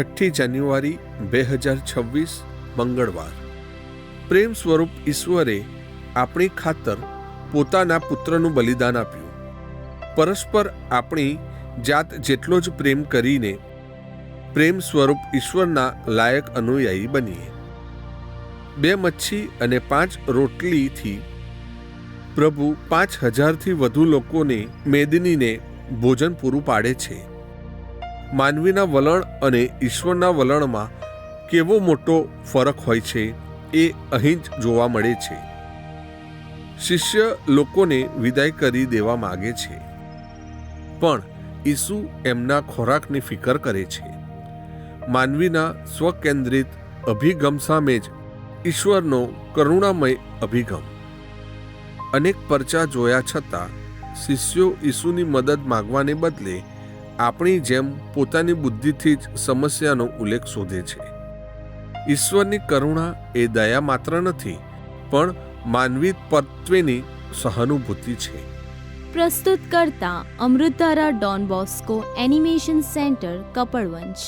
છઠ્ઠી જાન્યુઆરી બે હજાર છવ્વીસ, મંગળવાર. પ્રેમ સ્વરૂપ ઈશ્વરે આપણી ખાતર પોતાના પુત્રનું બલિદાન આપ્યું. પરસ્પર આપણી જાત જેટલો જ પ્રેમ કરીને પ્રેમ સ્વરૂપ ઈશ્વરના લાયક અનુયાયી બનીએ. બે મચ્છી અને પાંચ રોટલીથી પ્રભુ પાંચ હજારથી વધુ લોકોને મેદનીને ભોજન પૂરું પાડે છે. માનવીના વલણ અને ઈશ્વરના વલણમાં કેવો મોટો ફરક હોય છે એ અહીં જ જોવા મળે છે. શિષ્ય લોકોને વિદાય કરી દેવા માગે છે. પણ ઈસુ એમના ખોરાકની ફિકર કરે છે. માનવીના સ્વકેન્દ્રિત અભિગમ સામે જ ઈશ્વરનો કરુણામય અભિગમ. અનેક પરચા જોયા છતાં શિષ્યો ઈસુની મદદ માગવાને બદલે આપણી જેમ પોતાની બુદ્ધિથી જ સમસ્યાનો ઉલ્લેખ શોધે છે. ઈશ્વરની કરુણા એ દયા માત્ર નથી, પણ માનવી પત્વેની સહાનુભૂતિ છે. પ્રસ્તુત કરતા Amritdhara Don Bosco animation centre, Kapadvanj.